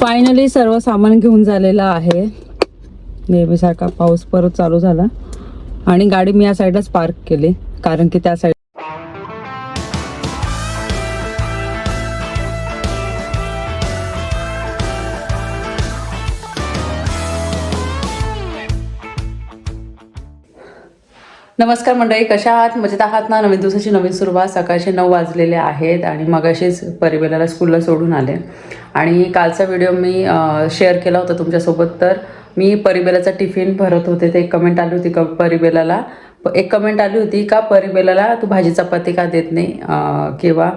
Finally सर्व सामान घेऊन झालेलं आहे. नेहमीसारखा पाऊस परत चालू झाला. आणि गाडी मी या साईडलाच पार्क केली. कारण की त्या साईड नमस्कार मंडळी कशा आहात? मजेत आहात ना? नवीन दिवसाची नवीन सुरुवात. सकाळचे नऊ वाजलेले आहेत आणि मगाशीच परिवेलाला स्कूलला सोडून आले. आणि कालचा व्हिडिओ मी शेअर केला होता तुमच्यासोबत तर मी परिबेलाचा टिफिन भरत होते. ते एक कमेंट आली होती क परिबेलाला? एक कमेंट आली होती का परिबेलाला तू भाजी चपाती का देत नाही? किंवा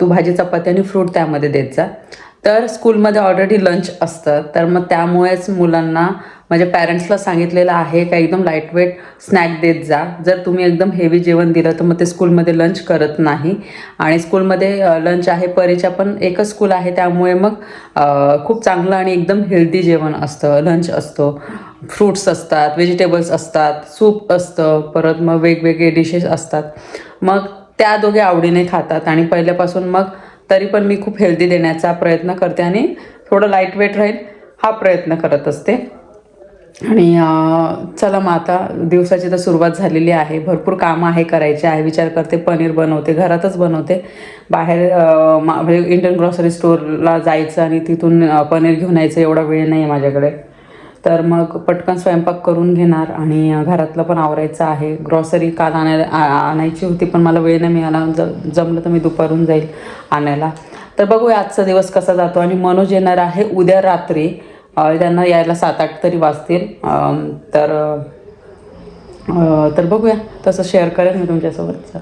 तू भाजी चपाती आणि फ्रूट त्यामध्ये देत जा. तर स्कूलमध्ये ऑलरेडी लंच असतं. तर मग त्यामुळेच मुलांना माझ्या पॅरेंट्सला सांगितलेलं आहे का एकदम लाईटवेट स्नॅक देत जा. जर तुम्ही एकदम हेवी जेवण दिलं तर मग ते स्कूलमध्ये लंच करत नाही. आणि स्कूलमध्ये लंच आहे परीच्या पण एकच स्कूल आहे त्यामुळे मग खूप चांगलं आणि एकदम हेल्दी जेवण असतं. लंच असतो. फ्रूट्स असतात व्हेजिटेबल्स असतात सूप असतं परत मग वेगवेगळे डिशेस असतात. मग त्या दोघे आवडीने खातात आणि पहिल्यापासून मग तरी पण मी खूप हेल्दी देण्याचा प्रयत्न करते आणि थोडं लाइट वेट राहील हा प्रयत्न करत असते. आणि चला मग आता दिवसाची तर सुरुवात झालेली आहे. भरपूर कामं आहे करायचे आहे. विचार करते पनीर बनवते घरातच बनवते. बाहेर मा- म्हणजे इंडियन ग्रॉसरी स्टोअरला जायचं आणि तिथून पनीर घेऊन यायचं एवढा वेळ नाही आहे माझ्याकडे. तर मग पटकन स्वयंपाक करून घेणार आणि घरातलं पण आवरायचं आहे. ग्रॉसरी काल आणायला आ- आणायची होती पण मला वेळ नाही मिळाला. ज जमलं तर मी दुपारून जाईल आणायला. तर बघूया आजचा दिवस कसा जातो. आणि मनोज येणार आहे उद्या रात्री. त्यांना यायला सात आठ तरी वाजतील. तर तर बघूया. तसं शेअर करेन मी तुमच्यासोबत.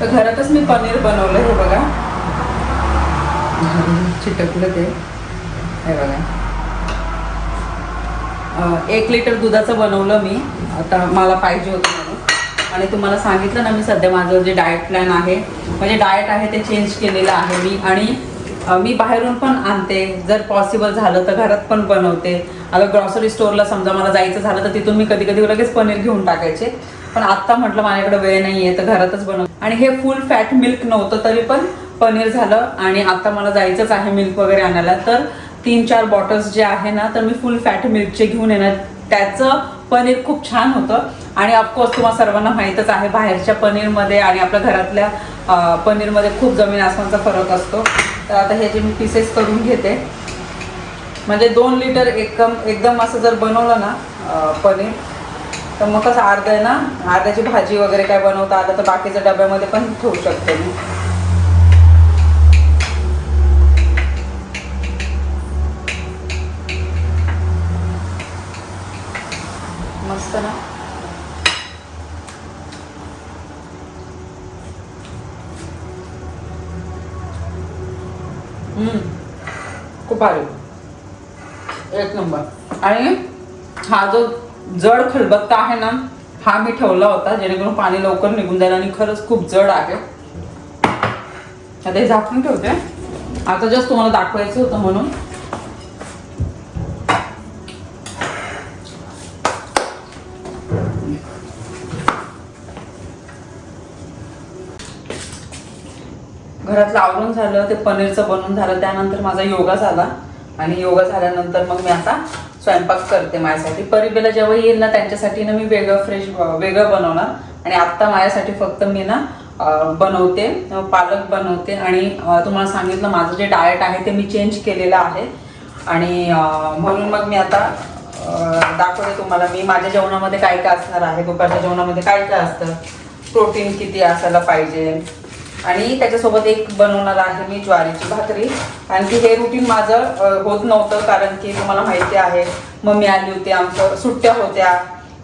तर घरातच मी पनीर बनवलं हे बघा. चिटकलं ते. हे बघा. एक लिटर दुधाचं बनवलं मी. आता मला पाहिजे होतं. आणि तुम्हाला सांगितलं ना मी सध्या माझं जे डाएट प्लॅन आहे म्हणजे डाएट आहे ते चेंज केलेलं आहे मी. आणि मी बाहेरून पण आणते. जर पॉसिबल झालं तर घरात पण बनवते. आता ग्रॉसरी स्टोअरला समजा मला जायचं झालं तर तिथून मी कधी कधी लगेच पनीर घेऊन टाकायचे. पण आत्ता म्हटलं माझ्याकडे वेळ नाही आहे तर घरातच बनव. आणि हे फुल फॅट मिल्क नव्हतं तरी पण पनीर झालं आणि आता मला जायचंच आहे मिल्क वगैरे आणायला. तर तीन चार बॉटल्स जे आहे ना तर मी फुल फॅट मिल्कचे घेऊन येणार. त्याचं पनीर खूप छान होतं. आणि ऑफकोर्स तुम्हाला सर्वांना माहीतच आहे बाहेरच्या पनीरमध्ये आणि आपल्या घरातल्या पनीरमध्ये खूप जमीन आसमानचा फरक असतो. तर आता हे जे मी पीसेस करून घेते. म्हणजे दोन लिटर एकदम एकदम असं जर बनवलं ना पनीर तर मग कसं अर्ध आहे ना अर्ध्याची भाजी वगैरे काय बनवता आलं तर बाकीच्या डब्यामध्ये पण ठेवू शकते मी. मस्त ना. हम्म. खूप भारी. एक नंबर. आणि हा जो जड खलबत्ता आहे ना हा मी ठेवला होता जेणेकरून पाणी लवकर निघून जाईल आणि खरंच खूप जड आहे. आता हे झाकून ठेवते. आता जस्ट तुम्हाला दाखवायचं होतं म्हणून. घरातलं आवरून झालं ते पनीरचं बनवून झालं त्यानंतर माझा योगा झाला. आणि योगा झाल्यानंतर मग मी आता स्वयंपाक करते माझ्यासाठी. परिबेला जेव्हा येईल ना त्यांच्यासाठी ना मी वेगळं फ्रेश वेगळं बनवणार. आणि आत्ता माझ्यासाठी फक्त मी ना बनवते पालक बनवते. आणि तुम्हाला सांगितलं माझं जे डाएट आहे ते मी चेंज केलेलं आहे. आणि म्हणून मग मी आता दाखवते तुम्हाला मी माझ्या जेवणामध्ये काय काय असणार आहे दुपारच्या जेवणामध्ये काय काय असतं? प्रोटीन किती असायला पाहिजे? आणि त्याच्यासोबत एक बनवणार आहे मी ज्वारीची भाकरी. कारण की हे रुटीन माझं होत नव्हतं कारण की तुम्हाला माहिती आहे मम्मी आली होती आमचं सुट्ट्या होत्या.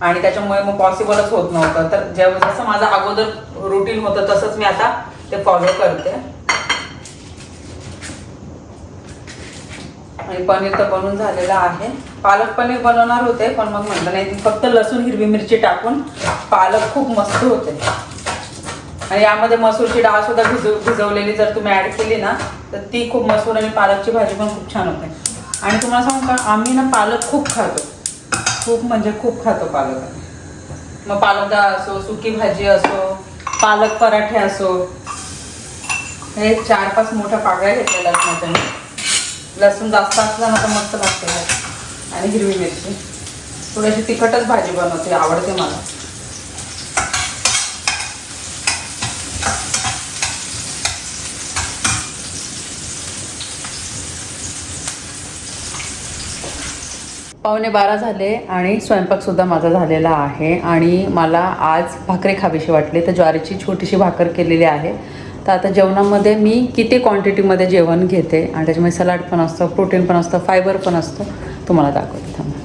आणि त्याच्यामुळे मग पॉसिबलच होत नव्हतं. तर जेव्हा जसं माझं अगोदर रुटीन होतं तसंच मी आता ते फॉलो करते. आणि पनीर तर बनून झालेलं आहे. पालक पनीर बनवणार होते पण मग म्हणलं नाही फक्त लसूण हिरवी मिरची टाकून पालक खूप मस्त होते. आणि यामध्ये मसूरची डाळ सुद्धा भिजव भिजवलेली जर तुम्ही ॲड केली ना तर ती खूप मसूर आणि पालकची भाजी पण खूप छान होते. आणि तुम्हाला सांगू का आम्ही ना पालक खूप खातो. खूप म्हणजे खूप खातो पालक. मग पालक डाळ असो सुकी भाजी असो पालक पराठे असो हे चार पाच मोठ्या पाकळ्या घेतल्या लसणाच्या. मी लसूण जास्त असला ना तर मस्त लागते. आणि हिरवी मिरची. थोडीशी तिखटच भाजी बनवते आवडते मला. पावणे बारा झाले आणि स्वयंपाकसुद्धा माझा झालेला आहे आणि मला आज भाकरी खावीशी वाटली. तर ज्वारीची छोटीशी भाकर केलेली आहे. तर आता जेवणामध्ये मी किती क्वांटिटीमध्ये जेवण घेते आणि त्याच्यामध्ये सलाड पण असतं प्रोटीन पण असतं फायबर पण असतं तुम्हाला दाखवते थांबा.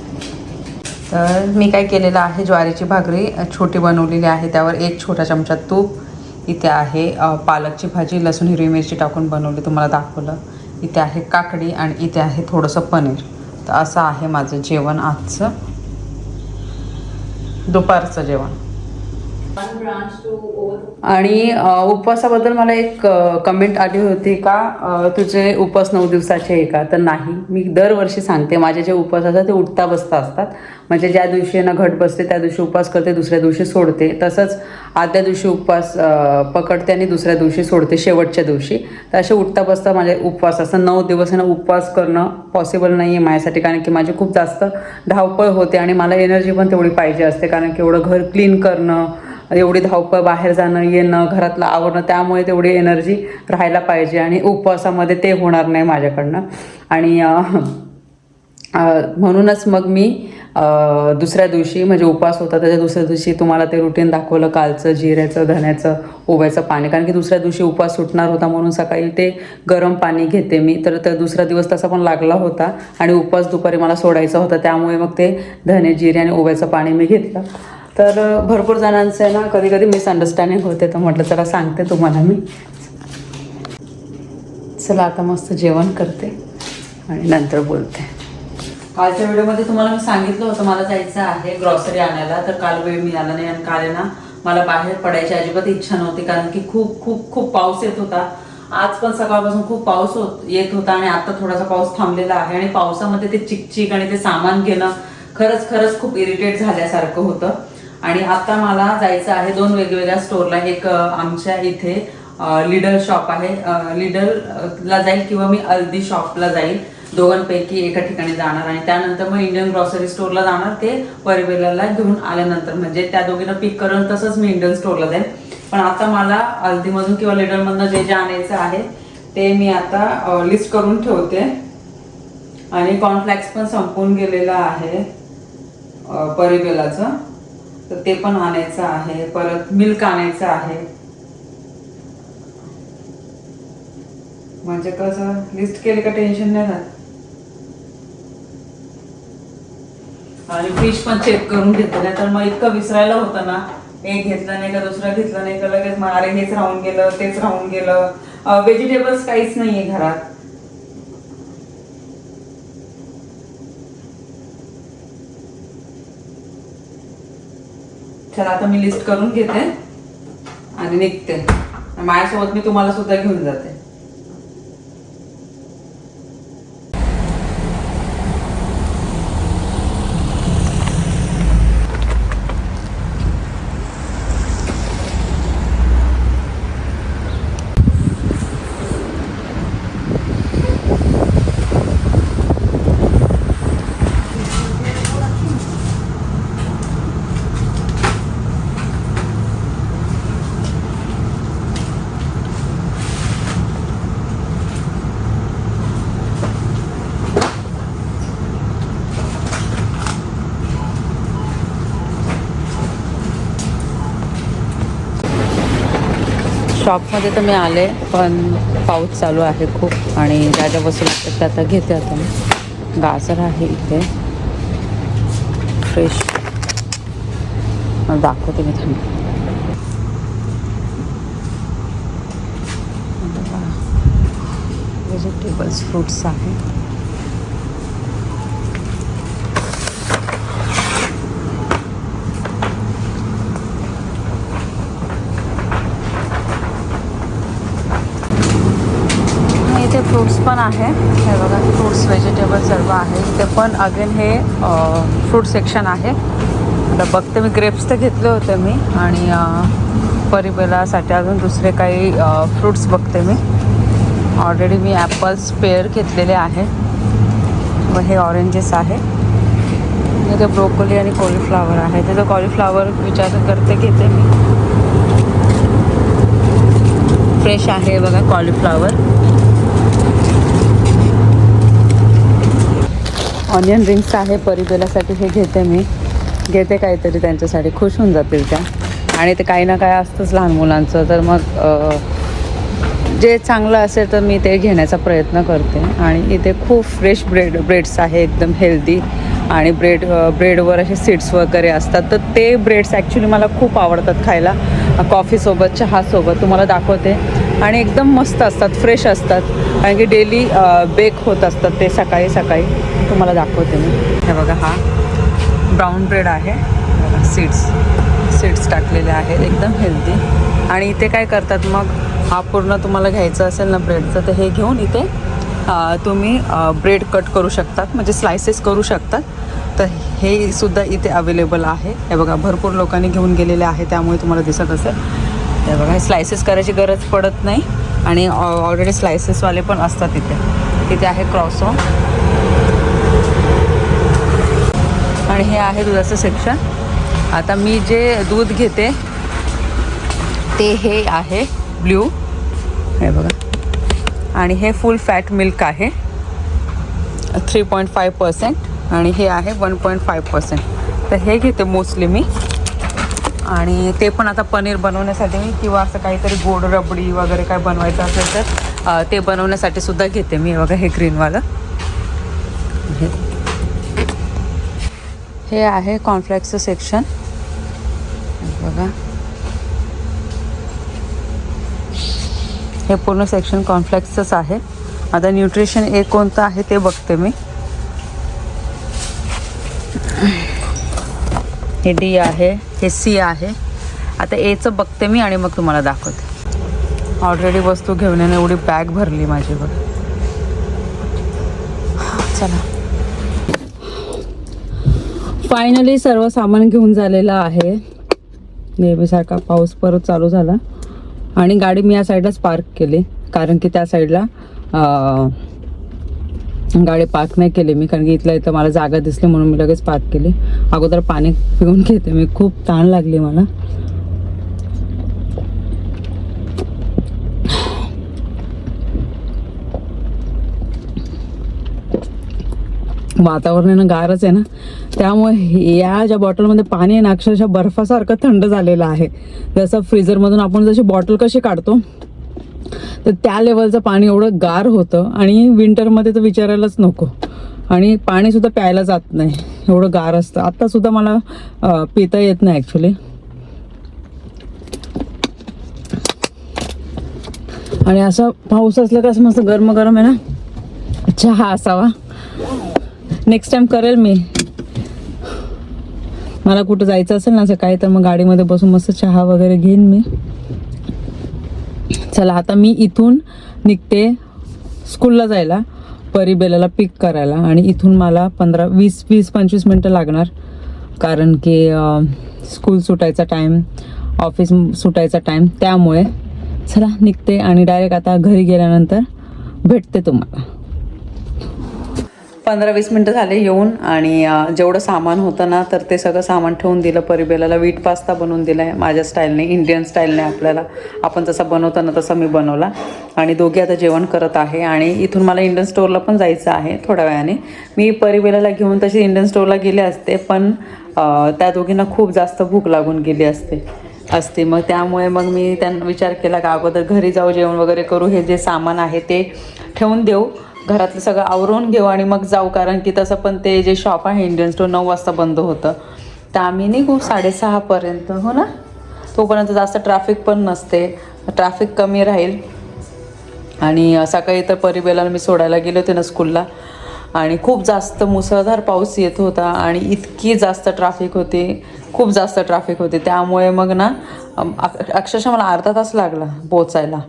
तर मी काय केलेलं आहे ज्वारीची भाकरी छोटी बनवलेली आहे. त्यावर एक छोटा चमचा तूप इथे आहे पालकची भाजी लसूण हिरवी मिरची टाकून बनवली तुम्हाला दाखवलं. इथे आहे काकडी आणि इथे आहे थोडंसं पनीर. तर असं आहे माझं जेवण आजचं. दुपारचं जेवण. आणि उपवासाबद्दल मला एक कमेंट आली होती का तुझे उपवास नऊ दिवसाचे आहे का? तर नाही. मी दरवर्षी सांगते. माझे जे उपवास असतात ते उठता बसता असतात. म्हणजे ज्या दिवशी ना घट बसते त्या दिवशी उपवास करते दुसऱ्या दिवशी सोडते. तसंच आदल्या दिवशी उपवास पकडते आणि दुसऱ्या दिवशी सोडते शेवटच्या दिवशी. तर असे उठता बसता माझे उपवास असतात. नऊ दिवस ना उपवास करणं पॉसिबल नाही आहे माझ्यासाठी कारण की माझी खूप जास्त धावपळ होते आणि मला एनर्जी पण तेवढी पाहिजे असते. कारण की एवढं घर क्लीन करणं एवढी धावपळ बाहेर जाणं येणं घरातलं आवरणं त्यामुळे तेवढी एनर्जी राहायला पाहिजे आणि उपवासामध्ये ते होणार नाही माझ्याकडनं. आणि म्हणूनच मग मी दुसऱ्या दिवशी म्हणजे उपवास होता त्याच्या दुसऱ्या दिवशी तुम्हाला ते रुटीन दाखवलं कालचं जिऱ्याचं धण्याचं ओव्याचं पाणी. कारण की दुसऱ्या दिवशी उपवास सुटणार होता म्हणून सकाळी ते गरम पाणी घेते मी. तर त्या दुसरा दिवस तसा पण लागला होता आणि उपवास दुपारी मला सोडायचा होता. त्यामुळे मग ते धने जिरे आणि ओव्याचं पाणी मी घेतलं. तर भरपूर जणांचं आहे ना कधी कधी मिसअंडरस्टँडिंग होते तर म्हटलं चला सांगते तुम्हाला मी. चला आता मस्त जेवण करते आणि नंतर बोलते. कालच्या व्हिडिओमध्ये तुम्हाला मी सांगितलं होतं मला जायचं आहे ग्रॉसरी आणायला तर काल वेळ मिळाला नाही आणि काल ना मला बाहेर पडायची अजिबात इच्छा नव्हती कारण की खूप खूप खूप पाऊस येत होता. आज पण सकाळपासून खूप पाऊस होत येत होता आणि आता थोडासा पाऊस थांबलेला आहे आणि पावसामध्ये ते चिकचिक आणि ते सामान घेणं खरंच खरंच खूप इरिटेट झाल्यासारखं होतं. आणि आता मला जायचं आहे दोन वेगवेगळ्या स्टोरला एक आमच्या इथे लिडल शॉप आहे. लिडलला जाईल किंवा मी अल्दी शॉपला जाईल. दोघांपैकी एका ठिकाणी जाणार आणि त्यानंतर मग इंडियन ग्रॉसरी स्टोअरला जाणार. ते परिवेलाला घेऊन आल्यानंतर म्हणजे त्या दोघींना पिक करून तसंच मी इंडियन स्टोअरला जाईल. पण आता मला अल्दीमधून किंवा लिडलमधनं जे जे आणायचं आहे ते मी आता लिस्ट करून ठेवते. आणि कॉर्नफ्लॅक्स पण संपून गेलेलं आहे परिवेलाचं तर ते पण आणायचं आहे. परत मिल्क आणायचं आहे. म्हणजे कसं लिस्ट केले का टेन्शन नाही राहत. आणि फिश पण चेक करून घेतलं. नाही तर मग इतकं विसरायला होतं ना. एक घेतलं नाही का दुसरं घेतलं नाही का लगेच मग अरे हेच राहून गेलं तेच राहून गेलं. व्हेजिटेबल्स काहीच नाहीये घरात. चला आता मी लिस्ट करून घेते आणि निघते. माझ्यासोबत मी तुम्हाला सुद्धा घेऊन जाते. शॉपमध्ये तर मी आले पण पाऊस चालू आहे खूप आणि ज्या ज्या वस्तू लागतात त्या आता घेते आता मी. गाजर आहे इथे. फ्रेश दाखवते मी थांब. व्हेजिटेबल्स फ्रुट्स आहे आणि इथे फ्रूट्स पण आहे. हे बघा फ्रूट्स व्हेजिटेबल सर्व आहे. इथे पण अगेन हे फ्रूट सेक्शन आहे. आता बघते मी ग्रेप्स तर घेतले होते मी. आणि परिबेलासाठी अजून दुसरे काही फ्रूट्स बघते मी. ऑलरेडी मी ॲपल्स पेअर घेतलेले आहे. व हे ऑरेंजेस आहे. इथे ब्रोकोली आणि कॉलीफ्लावर आहे. त्याचं कॉलीफ्लावर विचार करते घेते मी. फ्रेश आहे बघा कॉलीफ्लावर ऑनियन रिंग्स आहे परिबेलासाठी हे घेते मी. घेते काहीतरी त्यांच्यासाठी. खुश होऊन जातील त्या. आणि ते काही ना काही असतंच लहान मुलांचं. तर मग जे चांगलं असेल तर मी ते घेण्याचा प्रयत्न करते. आणि इथे खूप फ्रेश ब्रेड ब्रेड्स आहे एकदम हेल्दी आणि ब्रेड ब्रेडवर असे सीड्स वगैरे असतात. तर ते ब्रेड्स ॲक्च्युली मला खूप आवडतात खायला. कॉफीसोबत चहासोबत तुम्हाला दाखवते. आणि एकदम मस्त असतात फ्रेश असतात. कारण की डेली बेक होत असतात ते सकाळी सकाळी. तुम्हाला दाखवते मी. हे बघा हा ब्राऊन ब्रेड आहे. सीड्स सीड्स टाकलेले आहेत एकदम हेल्दी आणि इथे काय करतात मग हा पूर्ण तुम्हाला घ्यायचं असेल ना ब्रेडचं तर हे घेऊन इथे तुम्ही ब्रेड कट करू शकतात. म्हणजे स्लायसेस करू शकतात. तर हे सुद्धा इथे अवेलेबल आहे. हे बघा भरपूर लोकांनी घेऊन गेलेले आहे त्यामुळे तुम्हाला दिसत असेल. हे बघा हे स्लायसेस करायची गरज पडत नाही. आणि ऑलरेडी स्लायसेसवाले पण असतात इथे. तिथे आहे क्रॉसो आणि हे आहे दुधाचं सेक्शन. आता मी जे दूध घेते ते हे आहे ब्ल्यू. हे बघा. आणि हे फुल फॅट मिल्क आहे. Three point five percent. आणि हे आहे वन पॉईंट फाय पर्सेंट. तर हे घेते मोस्टली मी. आणि ते पण आता पनीर बनवण्यासाठी मी किंवा असं काहीतरी गोड रबडी वगैरे काय बनवायचं असेल तर ते बनवण्यासाठी सुद्धा घेते मी. बघा हे ग्रीनवालं. हे. हे आहे कॉर्नफ्लेक्सचं सेक्शन बघा. हे पूर्ण सेक्शन कॉर्नफ्लेक्सचंच आहे. आता न्यूट्रिशन ए कोणतं आहे ते बघते मी. हे डी आहे हे सी आहे. आता एचं बघते मी आणि मग तुम्हाला दाखवते. ऑलरेडी वस्तू घेऊन येणं एवढी बॅग भरली माझी बघ. चला. फायनली सर्व सामान घेऊन झालेलं आहे. नेहमीसारखा पाऊस परत चालू झाला. आणि गाडी मी या साईडलाच पार्क केली. कारण की त्या साईडला गाडी पार्क नाही केली मी. कारण की इथल्या इथं मला जागा दिसली म्हणून मी लगेच पार्क केली. अगोदर पाणी पिऊन घेते. मी खूप ताण लागली मला. वातावरण आहे ना गारच आहे ना. त्यामुळे या ज्या बॉटलमध्ये पाणी आहे ना अक्षरशः बर्फासारखं थंड झालेलं आहे. जसं फ्रीजरमधून आपण जशी बॉटल कशी काढतो तर त्या लेवलचं पाणी एवढं गार होतं आणि विंटरमध्ये तर विचारायलाच नको. आणि पाणीसुद्धा प्यायला जात नाही एवढं गार असतं. आत्तासुद्धा मला पिता येत नाही ॲक्च्युली आणि असं पाऊस असला का असं मस्त गरम गरम आहे ना. चहा असावा. नेक्स्ट टाइम करेल मी. मला कुठं जायचं असेल ना सकाळी तर मग गाडीमध्ये बसून मस्त चहा वगैरे घेईन मी. चला आता मी इथून निघते स्कूलला जायला परिबेलाला पिक करायला. आणि इथून मला पंधरा वीस वीस पंचवीस मिनटं लागणार. कारण की स्कूल सुटायचा टाईम ऑफिस सुटायचा टाईम त्यामुळे चला निघते आणि डायरेक्ट आता घरी गेल्यानंतर भेटते तुम्हाला. पंधरा वीस मिनटं झाले येऊन आणि जेवढं सामान होतं ना तर ते सगळं सामान ठेवून दिलं. परिबेलाला वीट पास्ता बनवून दिला आहे माझ्या स्टाईलने इंडियन स्टाईलने आपल्याला. आपण जसा बनवतो ना तसा मी बनवला. आणि दोघे आता जेवण करत आहे. आणि इथून मला इंडियन स्टोअरला पण जायचं आहे थोड्या वेळाने. मी परिबेलाला घेऊन तशी इंडियन स्टोअरला गेले असते पण त्या दोघींना खूप जास्त भूक लागून गेली असते असते. मग त्यामुळे मग मी त्यांना विचार केला का अगोदर घरी जाऊ जेवण वगैरे करू? हे जे सामान आहे ते ठेवून देऊ. घरातलं सगळं आवरून घेऊ आणि मग जाऊ. कारण की तसं पण ते जे शॉप आहे इंडियन स्टोर नऊ वाजता बंद होतं. तर आम्ही निघू साडेसहापर्यंत हो ना? तोपर्यंत जास्त ट्रॅफिक पण नसते. ट्रॅफिक कमी राहील. आणि सकाळी तर परिबेला मी सोडायला गेले होते ना स्कूलला आणि खूप जास्त मुसळधार पाऊस येत होता आणि इतकी जास्त ट्रॅफिक होती. खूप जास्त ट्रॅफिक होती. त्यामुळे मग ना अक्षरशः मला अर्धा तास लागला पोचायला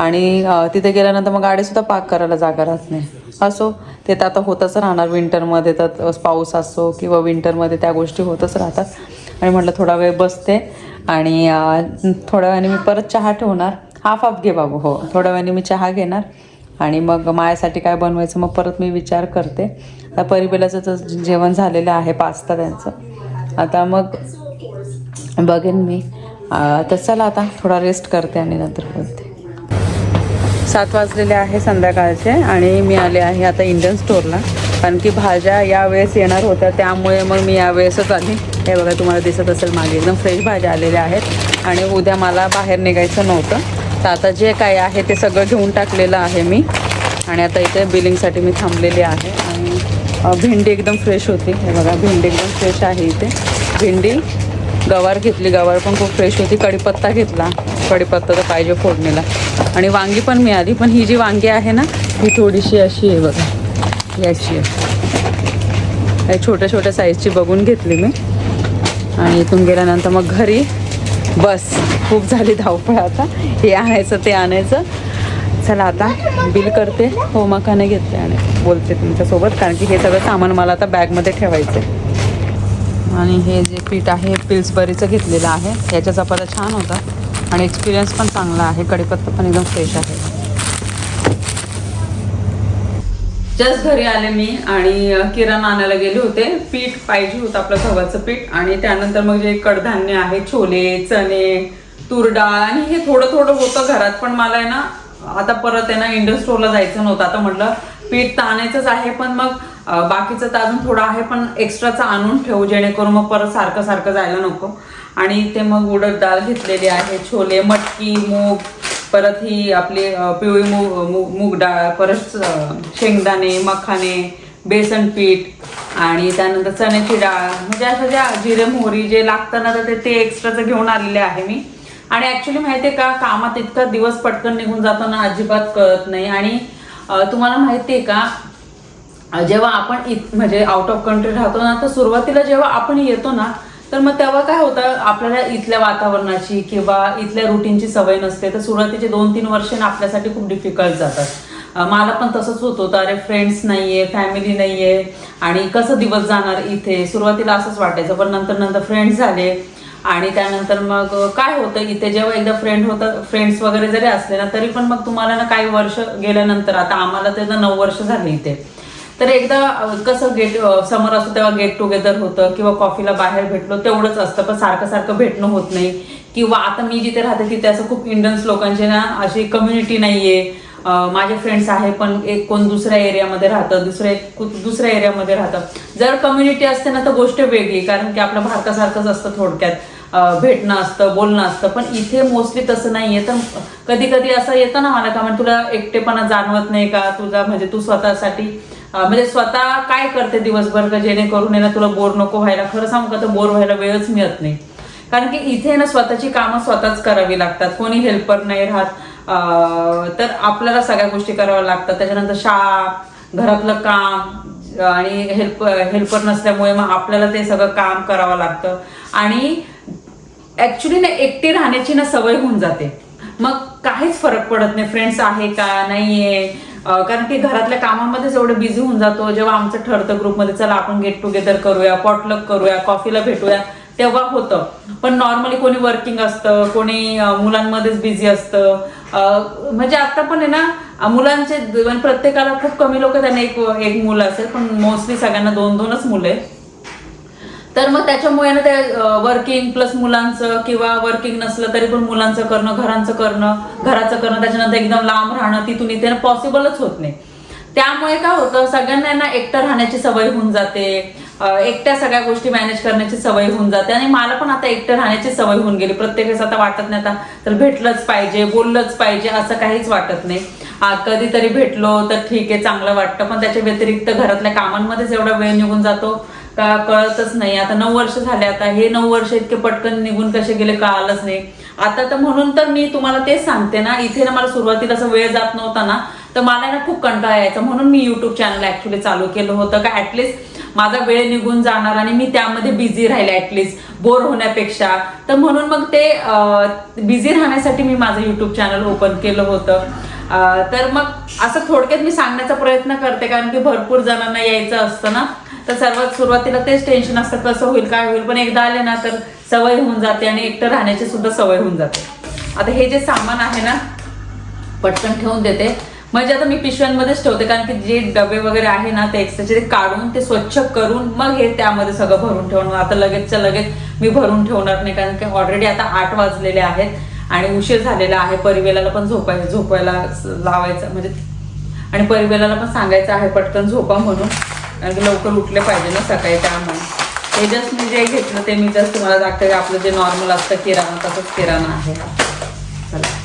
आणि तिथे गेल्यानंतर मग गाडीसुद्धा पार्क करायला जागा राहत नाही. असो ते तर आता होतच राहणार. विंटरमध्ये तर पाऊस असो किंवा विंटरमध्ये त्या गोष्टी होतच राहतात. आणि म्हटलं थोडा वेळ बसते आणि थोड्या वेळाने मी परत चहा ठेवणार. हाफ हाफ घे बाबू हो. थोड्या वेळाने मी चहा घेणार. आणि मग माझ्यासाठी काय बनवायचं मग परत मी विचार करते. आता परिबेलाचं तर जेवण झालेलं आहे पास्ता त्यांचं. आता मग बघेन मी. तर चला आता थोडा रेस्ट करते आणि नंतर बोलते. सात वाजलेले आहे संध्याकाळचे आणि मी आले आहे आता इंडियन स्टोअरला कारण की भाज्या यावेळेस येणार होत्या त्यामुळे मग मी यावेळेसच आली. हे बघा तुम्हाला दिसत असेल मागे एकदम फ्रेश भाज्या आलेल्या आहेत. आणि उद्या मला बाहेर निघायचं नव्हतं. तर आता जे काय आहे ते सगळं घेऊन टाकलेलं आहे मी. आणि आता इथे बिलिंगसाठी मी थांबलेली आहे. आणि भेंडी एकदम फ्रेश होती. हे बघा भेंडी एकदम फ्रेश आहे इथे. भेंडी गवार घेतली. गवार पण खूप फ्रेश होती. कढीपत्ता घेतला. कढीपत्ता तर पाहिजे फोडणीला. आणि वांगी पण मिळाली. पण ही जी वांगी आहे ना ही थोडीशी अशी आहे बघा. याची आहे. छोट्या छोट्या साईजची बघून घेतली मी. आणि इथून गेल्यानंतर मग घरी बस. खूप झाली धावपळ आता. हे आणायचं ते आणायचं. चला आता बिल करते. हो मकाने घेतले आणि बोलते तुमच्यासोबत. कारण की हे सगळं सामान मला आता बॅगमध्ये ठेवायचं आहे आणि हे जे पीठ आहे पिल्सबरीचं घेतलेलं आहे. याच्या चपात्या छान होता. आणि एक्सपिरियन्स पण चांगला आहे. कढीपत्ता पण एकदम फ्रेश आहे. जस्ट घरी आले मी आणि किराणा आणायला गेले होते. पीठ पाहिजे होतं आपलं गव्हाचं पीठ आणि त्यानंतर मग जे कडधान्य आहे छोले चणे तूर डाळ आणि हे थोडं थोडं होतं घरात पण मला आहे ना आता परत आहे ना इंडस्ट्रोला जायचं नव्हतं. आता म्हटलं पीठ तर आणायचंच आहे पण मग बाकीचं तर अजून थोडं आहे पण एक्स्ट्राचं आणून ठेवू जेणेकरून मग परत सारखं सारखं जायला नको. आणि ते मग उडद डाळ घेतलेली आहे छोले मटकी मूग परत ही आपली पिवळी मूग मूग मूग डाळ परत शेंगदाणे मखाने बेसन पीठ आणि त्यानंतर चण्याची डाळ. म्हणजे असं ज्या जिरे मोहरी जे लागतं ना तर ते- ते एक्स्ट्राचं घेऊन आलेले आहे मी. आणि ॲक्च्युअली माहिती आहे का कामात इतका दिवस पटकन निघून जातो ना अजिबात कळत नाही. आणि तुम्हाला माहिती आहे का जेव्हा आपण इत म्हणजे आउट ऑफ कंट्री राहतो ना तर सुरुवातीला जेव्हा आपण येतो ना तर मग तेव्हा काय होतं आपल्याला इथल्या वातावरणाची किंवा इथल्या रुटीनची सवय नसते. तर सुरुवातीचे दोन तीन वर्ष ना आपल्यासाठी खूप डिफिकल्ट जातात. मला पण तसंच होत होतं. अरे फ्रेंड्स नाहीये फॅमिली नाही आहे आणि कसं दिवस जाणार इथे? सुरुवातीला असंच वाटायचं पण नंतर नंतर फ्रेंड्स झाले आणि त्यानंतर मग काय होतं इथे जेव्हा एकदा फ्रेंड होतं फ्रेंड्स वगैरे जरी असले ना तरी पण मग तुम्हाला ना काही वर्ष गेल्यानंतर आता आम्हाला तर नऊ वर्ष झाले इथे. तर एकदा कसं गेट समर असतो तेव्हा गेट टुगेदर होतं किंवा कॉफीला बाहेर भेटलो तेवढंच असतं पण सारखं सारखं भेटणं होत नाही. किंवा आता मी जिथे राहते तिथे असं खूप इंडियन्स लोकांची ना अशी कम्युनिटी नाही आहे माझे फ्रेंड्स आहे पण एक कोण दुसऱ्या एरियामध्ये राहतं दुसऱ्या कु- दुसऱ्या एरियामध्ये राहतं. जर कम्युनिटी असते ना तर गोष्ट वेगळी कारण की आपल्या भारतासारखंच असतं थोडक्यात. भेटणं असतं बोलणं असतं पण इथे मोस्टली तसं नाहीये. तर कधी कधी असं येतं ना मला का म्हणजे तुला एकटेपणा जाणवत नाही का? तुझा म्हणजे तू स्वतःसाठी म्हणजे स्वतः काय करते दिवसभर का जेणेकरून आहे ना तुला बोर नको व्हायला? खरं सांगू का तर बोर व्हायला वेळच मिळत नाही. कारण की इथे ना स्वतःची कामं स्वतःच करावी लागतात. कोणी हेल्पर नाही राहत. तर आपल्याला सगळ्या गोष्टी कराव्या लागतात. त्याच्यानंतर शाळा घरातलं काम आणि हेल्प हेल्पर नसल्यामुळे मग आपल्याला ते सगळं काम करावं लागतं. आणि ॲक्च्युली ना एकटी राहण्याची ना सवय होऊन जाते. मग काहीच फरक पडत नाही. फ्रेंड्स आहे का? नाहीये. आहे कारण की घरातल्या कामामध्येच एवढं बिझी होऊन जातो. जेव्हा आमचं ठरतं ग्रुपमध्ये चला आपण गेट टुगेदर करूया पॉटलक करूया कॉफीला भेटूया तेव्हा होतं. पण नॉर्मली कोणी वर्किंग असतं कोणी मुलांमध्येच बिझी असतं. म्हणजे आता पण आहे ना मुलांचे प्रत्येकाला खूप कमी लोक त्यांना एक एक मुलं असेल पण मोस्टली सगळ्यांना दोन दोनच मुलं आहे तर मग त्याच्यामुळे ना ते वर्किंग प्लस मुलांचं किंवा वर्किंग नसलं तरी पण मुलांचं करणं घरांचं करणं घराचं करणं त्याच्यानंतर एकदम लांब राहणं तिथून इथे पॉसिबलच होत नाही. त्यामुळे काय होतं सगळ्यांना ना एकटं राहण्याची सवय होऊन जाते एकट्या सगळ्या गोष्टी मॅनेज करण्याची सवय होऊन जाते आणि मला पण आता एकटं राहण्याची सवय होऊन गेली. प्रत्येक आता वाटत नाही आता तर भेटलंच पाहिजे बोललंच पाहिजे असं काहीच वाटत नाही. कधीतरी भेटलो तर ठीक आहे चांगलं वाटतं. पण त्याच्या व्यतिरिक्त घरातल्या कामांमध्येच एवढा वेळ निघून जातो. का कळतच नाही. आता नऊ वर्ष झाले आता हे नऊ वर्ष इतके पटकन निघून कसे गेले कळालंच नाही. आता तर म्हणून तर मी तुम्हाला तेच सांगते ना इथे ना मला सुरुवातीला असं वेळ जात नव्हता ना तर मला ना खूप कंटाळा यायचा. म्हणून मी युट्यूब चॅनल ऍक्च्युली चालू केलं होतं का ऍटलिस्ट माझा वेळ निघून जाणार आणि मी त्यामध्ये बिझी राहिले ऍटलिस्ट बोर होण्यापेक्षा. तर म्हणून मग ते बिझी राहण्यासाठी मी माझं युट्यूब चॅनल ओपन केलं होतं. तर मग असं थोडक्यात मी सांगण्याचा प्रयत्न करते कारण की भरपूर जणांना यायचं असतं ना. तर सर्वात सुरुवातीला तेच टेन्शन असतं कसं होईल काय होईल. पण एकदा आले ना तर सवय होऊन जाते आणि एकटं राहण्याची सुद्धा सवय होऊन जाते. आता हे जे सामान आहे ना पटकन ठेवून देते. म्हणजे आता मी पिशव्यांमध्येच ठेवते कारण की जे डबे वगैरे आहे ना ते एक्स्ट्राचे ते काढून ते स्वच्छ करून मग हे त्यामध्ये सगळं भरून ठेवणार आता लगेचच्या लगेच मी भरून ठेवणार नाही कारण की ऑलरेडी आता आठ वाजलेले आहेत आणि उशीर झालेला आहे. परिवेलाला पण झोपाय झोपायला लावायचं म्हणजे आणि परिवेलाला पण सांगायचं आहे पटकन झोपा म्हणून. लवकर उठले पाहिजे ना सकाळी त्यामुळे. हे जस्ट मी जे घेतलं ते मी जस्ट तुम्हाला दाखवते. आपलं जे नॉर्मल असतं किराणा तसंच किराणा आहे. चला.